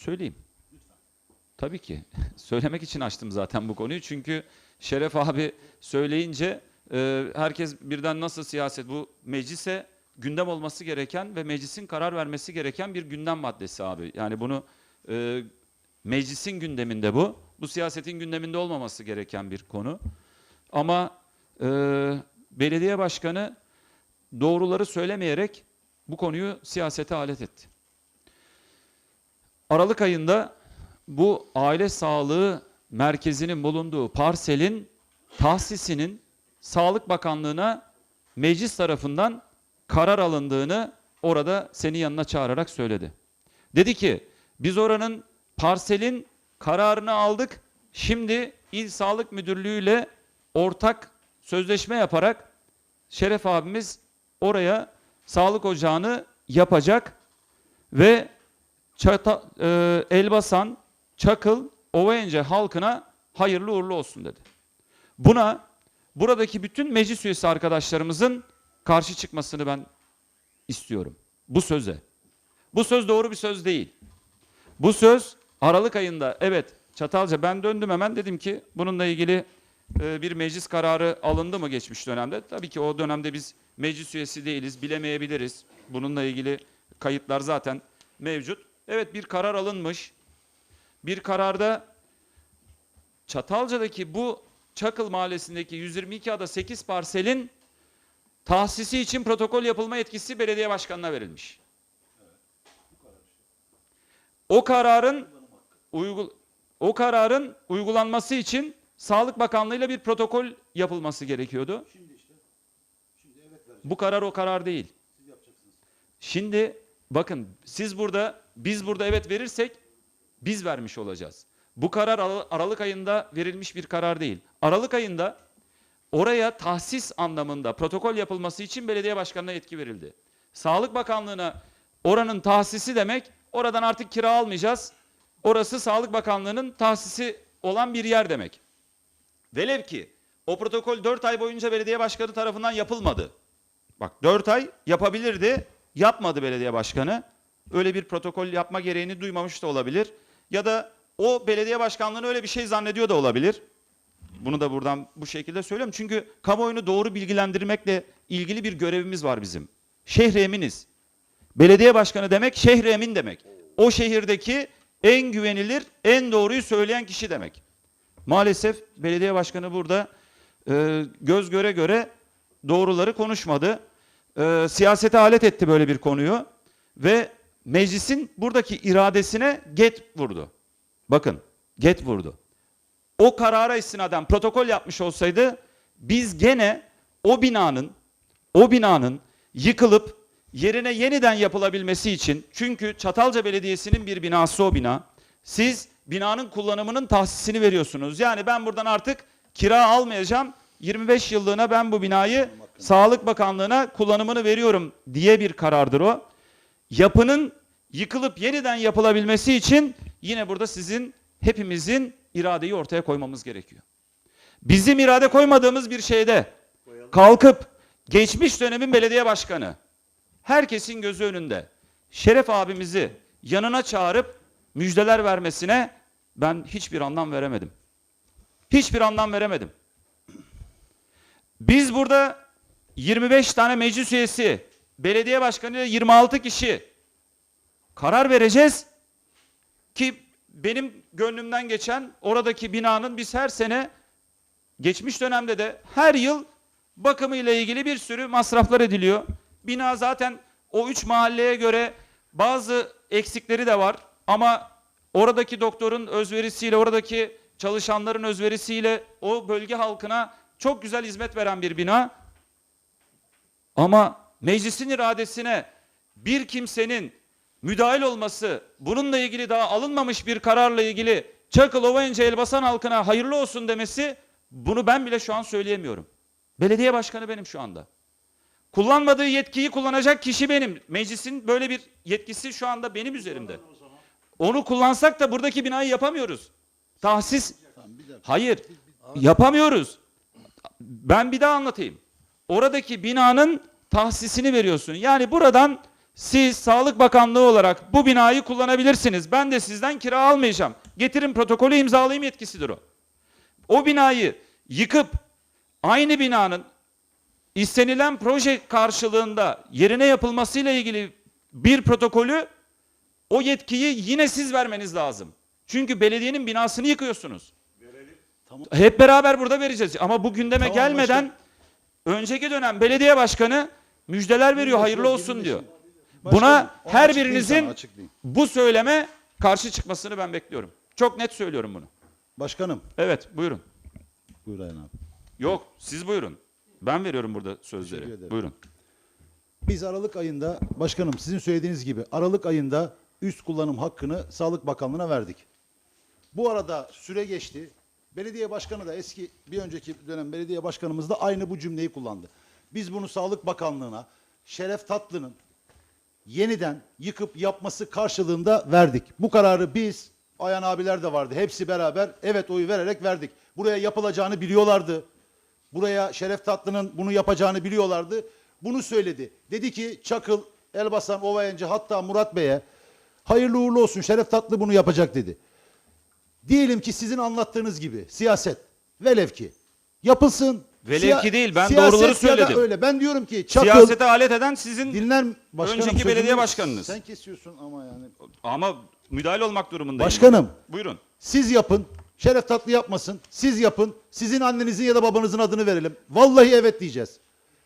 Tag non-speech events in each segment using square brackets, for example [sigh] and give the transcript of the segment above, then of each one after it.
Söyleyeyim. Tabii ki. [laughs] Söylemek için açtım zaten bu konuyu. Çünkü Şeref abi söyleyince e, herkes birden nasıl siyaset bu meclise gündem olması gereken ve meclisin karar vermesi gereken bir gündem maddesi abi. Yani bunu e, meclisin gündeminde bu. Bu siyasetin gündeminde olmaması gereken bir konu. Ama e, belediye başkanı doğruları söylemeyerek bu konuyu siyasete alet etti. Aralık ayında bu aile sağlığı merkezinin bulunduğu parselin tahsisinin Sağlık Bakanlığı'na meclis tarafından karar alındığını orada seni yanına çağırarak söyledi. Dedi ki biz oranın parselin kararını aldık. Şimdi İl Sağlık Müdürlüğü ile ortak sözleşme yaparak Şeref abimiz oraya sağlık ocağını yapacak ve Çata, e, Elbasan, Çakıl, Ovayence halkına hayırlı uğurlu olsun dedi. Buna buradaki bütün meclis üyesi arkadaşlarımızın karşı çıkmasını ben istiyorum. Bu söze. Bu söz doğru bir söz değil. Bu söz Aralık ayında evet Çatalca ben döndüm hemen dedim ki bununla ilgili e, bir meclis kararı alındı mı geçmiş dönemde? Tabii ki o dönemde biz meclis üyesi değiliz, bilemeyebiliriz. Bununla ilgili kayıtlar zaten mevcut. Evet bir karar alınmış. Bir kararda Çatalca'daki bu Çakıl Mahallesi'ndeki 122 ada 8 parselin tahsisi için protokol yapılma yetkisi belediye başkanına verilmiş. O kararın uygul o kararın uygulanması için Sağlık Bakanlığı ile bir protokol yapılması gerekiyordu. Bu karar o karar değil. Şimdi bakın siz burada biz burada evet verirsek biz vermiş olacağız. Bu karar Ara- Aralık ayında verilmiş bir karar değil. Aralık ayında oraya tahsis anlamında protokol yapılması için belediye başkanına yetki verildi. Sağlık Bakanlığı'na oranın tahsisi demek oradan artık kira almayacağız. Orası Sağlık Bakanlığı'nın tahsisi olan bir yer demek. Velev ki o protokol 4 ay boyunca belediye başkanı tarafından yapılmadı. Bak 4 ay yapabilirdi, yapmadı belediye başkanı. Öyle bir protokol yapma gereğini duymamış da olabilir. Ya da o belediye başkanlığını öyle bir şey zannediyor da olabilir. Bunu da buradan bu şekilde söylüyorum. Çünkü kamuoyunu doğru bilgilendirmekle ilgili bir görevimiz var bizim. Şehri eminiz. Belediye başkanı demek şehri emin demek. O şehirdeki en güvenilir, en doğruyu söyleyen kişi demek. Maalesef belediye başkanı burada e, göz göre göre doğruları konuşmadı. E, siyasete alet etti böyle bir konuyu ve meclisin buradaki iradesine get vurdu. Bakın get vurdu. O karara istinaden protokol yapmış olsaydı biz gene o binanın o binanın yıkılıp yerine yeniden yapılabilmesi için çünkü Çatalca Belediyesi'nin bir binası o bina. Siz binanın kullanımının tahsisini veriyorsunuz. Yani ben buradan artık kira almayacağım. 25 yıllığına ben bu binayı Sağlık Bakanlığı'na kullanımını veriyorum diye bir karardır o. Yapının yıkılıp yeniden yapılabilmesi için yine burada sizin hepimizin iradeyi ortaya koymamız gerekiyor. Bizim irade koymadığımız bir şeyde kalkıp geçmiş dönemin belediye başkanı herkesin gözü önünde Şeref abimizi yanına çağırıp müjdeler vermesine ben hiçbir anlam veremedim. Hiçbir anlam veremedim. Biz burada 25 tane meclis üyesi, belediye başkanı ile 26 kişi karar vereceğiz ki benim gönlümden geçen oradaki binanın biz her sene geçmiş dönemde de her yıl bakımı ile ilgili bir sürü masraflar ediliyor. Bina zaten o üç mahalleye göre bazı eksikleri de var ama oradaki doktorun özverisiyle, oradaki çalışanların özverisiyle o bölge halkına çok güzel hizmet veren bir bina. Ama meclisin iradesine bir kimsenin müdahil olması, bununla ilgili daha alınmamış bir kararla ilgili Çakıl Ovayınca Elbasan halkına hayırlı olsun demesi bunu ben bile şu an söyleyemiyorum. Belediye başkanı benim şu anda. Kullanmadığı yetkiyi kullanacak kişi benim. Meclisin böyle bir yetkisi şu anda benim üzerimde. Onu kullansak da buradaki binayı yapamıyoruz. Tahsis Hayır. Yapamıyoruz. Ben bir daha anlatayım. Oradaki binanın tahsisini veriyorsun. Yani buradan Siz Sağlık Bakanlığı olarak bu binayı kullanabilirsiniz. Ben de sizden kira almayacağım. Getirin protokolü imzalayayım yetkisidir o. O binayı yıkıp aynı binanın istenilen proje karşılığında yerine yapılmasıyla ilgili bir protokolü o yetkiyi yine siz vermeniz lazım. Çünkü belediyenin binasını yıkıyorsunuz. Tamam. Hep beraber burada vereceğiz. Ama bu gündeme Tamam, gelmeden önceki dönem belediye başkanı müjdeler veriyor, hayırlı olsun diyor. Buna her birinizin bu söyleme karşı çıkmasını ben bekliyorum. Çok net söylüyorum bunu. Başkanım. Evet, buyurun. Buyur Ayhan abi. Yok, siz buyurun. Ben veriyorum burada Teşekkür sözleri. ederim. Buyurun. Biz Aralık ayında başkanım sizin söylediğiniz gibi Aralık ayında üst kullanım hakkını Sağlık Bakanlığı'na verdik. Bu arada süre geçti. Belediye başkanı da eski bir önceki dönem belediye başkanımız da aynı bu cümleyi kullandı. Biz bunu Sağlık Bakanlığı'na Şeref Tatlı'nın yeniden yıkıp yapması karşılığında verdik. Bu kararı biz Ayhan abiler de vardı. Hepsi beraber evet oyu vererek verdik. Buraya yapılacağını biliyorlardı. Buraya Şeref Tatlı'nın bunu yapacağını biliyorlardı. Bunu söyledi. Dedi ki Çakıl, Elbasan, Ovayancı hatta Murat Bey'e hayırlı uğurlu olsun Şeref Tatlı bunu yapacak dedi. Diyelim ki sizin anlattığınız gibi siyaset velev ki yapılsın. Velev ki değil, ben siyaset doğruları ya da söyledim. öyle. Ben diyorum ki Çakıl Siyasete alet eden sizin dinler başkanım Önceki sözümü- belediye başkanınız. Sen kesiyorsun ama yani. ama müdahale olmak durumundayım. Başkanım Buyurun. siz yapın. Şeref Tatlı yapmasın. Siz yapın. Sizin annenizin ya da babanızın adını verelim. Vallahi evet diyeceğiz.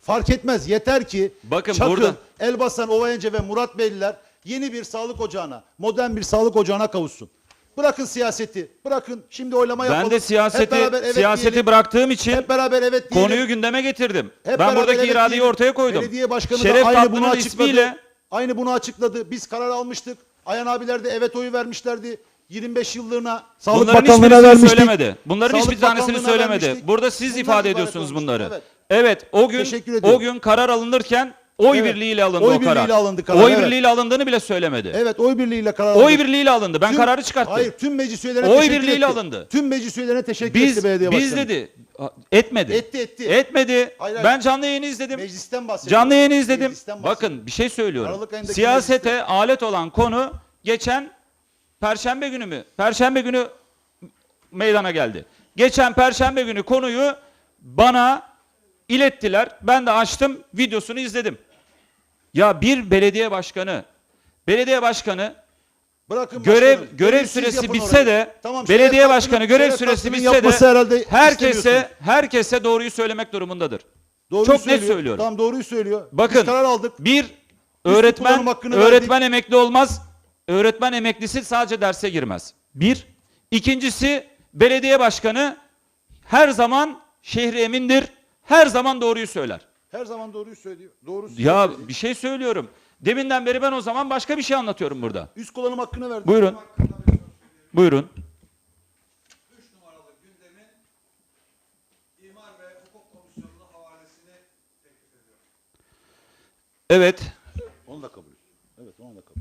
Fark etmez. Yeter ki Bakın Çakıl, burada- Elbasan, Ovayence ve Murat Beyliler yeni bir sağlık ocağına, modern bir sağlık ocağına kavuşsun. Bırakın siyaseti. Bırakın. Şimdi oylama yapalım. Ben de Hep siyaseti beraber evet siyaseti diyelim. bıraktığım için Hep beraber evet diyelim. konuyu gündeme getirdim. Hep ben buradaki evet iradeyi diyelim. ortaya koydum. Belediye başkanı Şeref da aynı bunu açıkladı. ismiyle Aynı bunu açıkladı. Biz karar almıştık. Ayhan abiler de evet oyu vermişlerdi. 25 yıllığına Sağlık Bunların Bakanlığı'na vermiştik. söylemedi. Bunların Sağlık hiçbir tanesini söylemedi. vermiştik. Burada siz Bundan ifade ediyorsunuz olmuştu. bunları. Evet. Evet, o gün o gün karar alınırken oy Evet. birliğiyle alındı Oy o karar. birliğiyle alındı karar, Oy evet. birliğiyle alındığını bile söylemedi. Evet oy birliğiyle karar Oy birliğiyle alındı. Ben Tüm- kararı çıkarttım. Hayır tüm meclis üyelerine Oy teşekkür birliğiyle etti. alındı. Tüm meclis üyelerine teşekkür Biz etti belediye biz başkanı. dedi. Etmedi. Etti, etti. Etmedi. Hayır, hayır. Ben canlı yayını izledim. Meclisten bahsediyorum. Canlı yayını izledim. Bakın bir şey söylüyorum. Siyasete mecliste- alet olan konu geçen Perşembe günü mü? Perşembe günü meydana geldi. Geçen Perşembe günü konuyu bana ilettiler. Ben de açtım, videosunu izledim. Ya bir belediye başkanı, belediye başkanı Bırakın görev başkanım. görev süresi bitse orayı. de Tamam, belediye başkanı görev süresi bitse de herhalde herkese herkese doğruyu söylemek durumundadır. Doğruyu çok net söylüyor. söylüyorum. Tamam doğruyu söylüyor. Bakın Biz karar aldık. bir öğretmen öğretmen emekli olmaz. Öğretmen emeklisi sadece derse girmez. Bir. İkincisi belediye başkanı her zaman şehri emindir. Her zaman doğruyu söyler. Her zaman doğruyu söylüyor. Doğru Ya söylüyor. bir şey söylüyorum. Deminden beri ben o zaman başka bir şey anlatıyorum burada. Üst kullanım hakkını verdik. Buyurun. Buyurun. 3 numaralı gündemin İmar ve Hukuk Komisyonu'na havalesini teklif ediyorum. Evet. Onu da kabul. Evet onu da kabul.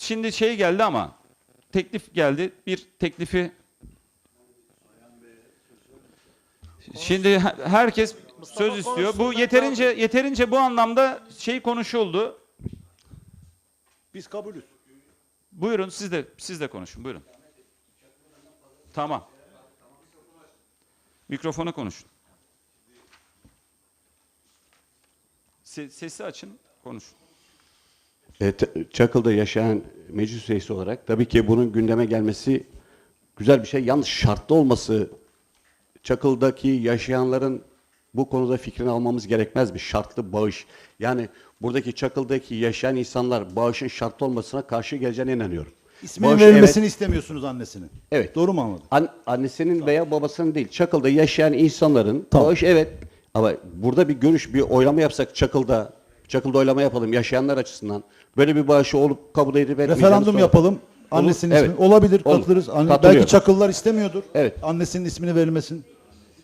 Şimdi şey geldi ama teklif geldi. Bir teklifi Şimdi he- herkes söz istiyor. Bu yeterince yeterince bu anlamda şey konuşuldu. Biz kabulüz. Buyurun siz de siz de konuşun. Buyurun. Tamam. Mikrofona konuşun. Se- sesi açın, konuşun. E, Çakıl'da yaşayan meclis üyesi olarak tabii ki bunun gündeme gelmesi güzel bir şey. Yalnız şartlı olması Çakıl'daki yaşayanların bu konuda fikrini almamız gerekmez mi? Şartlı bağış. Yani buradaki Çakıl'daki yaşayan insanlar bağışın şartlı olmasına karşı geleceğine inanıyorum. İsminin Bağış, verilmesini evet, istemiyorsunuz annesinin. Evet. Doğru mu anladım? An- annesinin veya babasının değil. Çakıl'da yaşayan insanların Tamam. bağış evet. Ama burada bir görüş, bir oylama yapsak Çakıl'da, Çakıl'da oylama yapalım yaşayanlar açısından. Böyle bir bağışı olup kabul edip Referandum sonra- yapalım. Annesinin evet. ismi. Olabilir Olur. katılırız. Anne- belki çakıllar istemiyordur. Evet. Annesinin ismini verilmesin.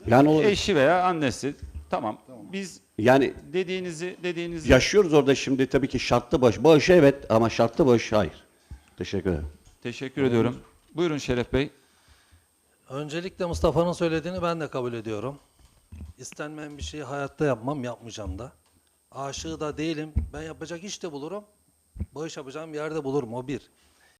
Yani olur. Eşi veya annesi. Tamam. Biz Yani dediğinizi dediğinizi yaşıyoruz orada şimdi tabii ki şartlı bağış. Bağış evet ama şartlı bağış hayır. Teşekkür ederim. teşekkür ediyorum. Buyurun Şeref Bey. Öncelikle Mustafa'nın söylediğini ben de kabul ediyorum. İstenmeyen bir şeyi hayatta yapmam, yapmayacağım da. aşığı da değilim. Ben yapacak iş de bulurum. Bağış yapacağım yerde bulurum o bir.